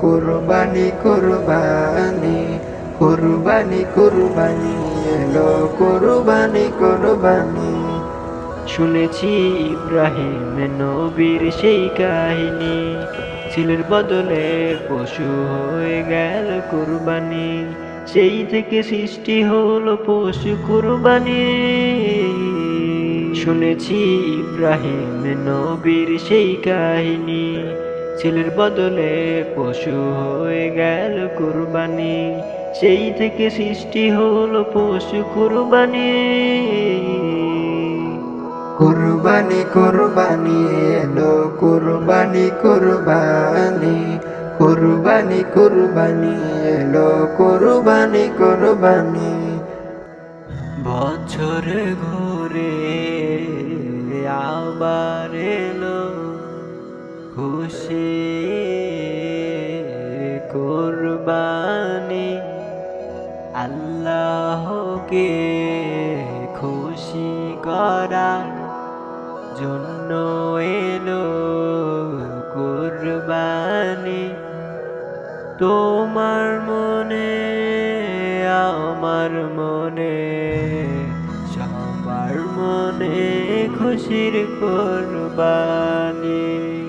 কুরবানি কুরবানি কুরবানি কুরবানি এলো কুরবানি কুরবানি শুনেছি ইব্রাহিম নবীর সেই কাহিনী। ছেলের বদলে পশু হয়ে গেল কুরবানি। সেই থেকে সৃষ্টি হলো পশু কুরবানি। শুনেছি ইব্রাহিম নবীর সেই কাহিনী। ছেলের বদলে পশু হয়ে গেল কুরবানি। সেই থেকে সৃষ্টি হলো পশু কুরবানি। কুরবানি কুরবানি এলো কুরবানি কুরবানি। কুরবানি কুরবানি এলো কুরবানি কুরবানি। বছর ঘুরে আবার এলো খুশি কুরবানি আল্লাহকে খুশি করার জন্য এলো কুরবানি। তোমার মনে, আমার মনে, সবার মনে খুশির কোরবানি।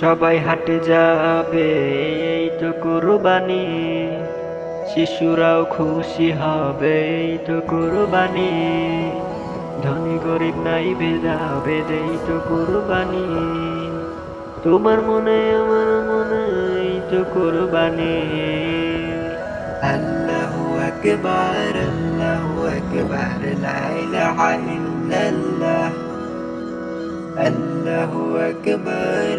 সবাই হাটে যাবে, এই তো কোরবানি। শিশুরাও খুশি হবে, এই তো কোরবানি। ধনী গরিব নাই, ভেদা ভেদেই তো কোরবানি। তোমার মনে, আমার মনে, এই তো কোরবানি। আল্লাহু আকবার আল্লাহু আকবার, লা ইলাহা ইল্লাল্লাহ। আল্লাহু আকবার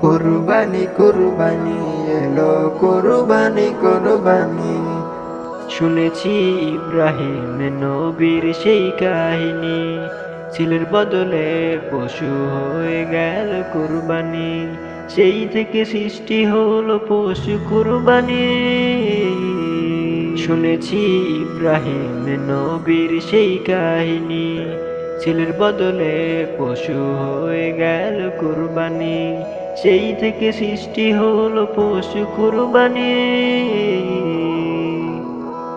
কুরবানি কুরবানি, এলো কুরবানি কুরবানি। শুনেছি ইব্রাহিম নবীর সেই কাহিনী। ছেলের বদলে পশু হয়ে গেল কুরবানি। সেই থেকে সৃষ্টি হলো পশু কুরবানি। শুনেছি ইব্রাহিম নবীর সেই কাহিনী। ছেলের বদলে পশু হয়ে গেল কুরবানি। সেই থেকে সৃষ্টি হলো পশু কুরবানি।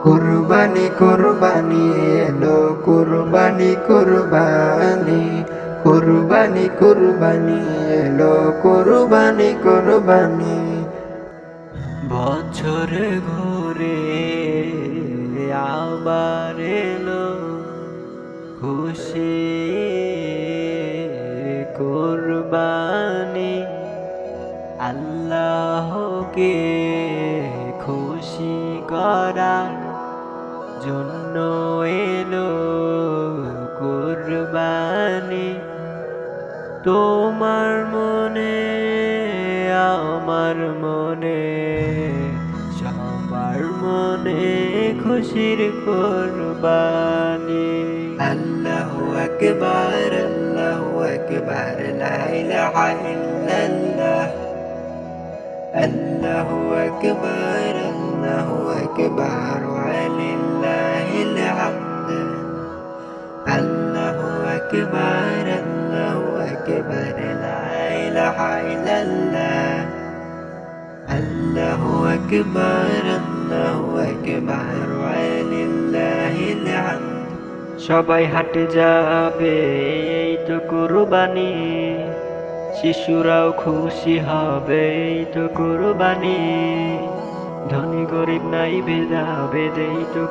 কুরবানি কুরবানি এলো কুরবানি কুরবানি কুরবানি কুরবানি এলো কুরবানি কুরবানি। বছর ঘুরে আবার এলো খুশি আল্লাহকে খুশি করার জন্য এলো কুরবানি। তোমার মনে, আমার মনে, সবার মনে খুশির কোরবানি। আল্লাহু আকবার আল্লাহু আকবার, লা ইলাহা ইল্লাল্লাহ। আল্লাহু আকবার আল্লাহু আকবার ওয়ালিল্লাহিল হামদ আল্লাহু আকবার আল্লাহু আকবার লা ইলাহা ইল্লাল্লাহ আল্লাহু আকবার আল্লাহু আকবার ওয়ালিল্লাহিল হামদ সবাই হাটে যাবে এই তো কুরবানি শিশুরাও খুশি হবে এই তো কোরবানি। ধনী গরিব নাই ভেদা ভেদেই তো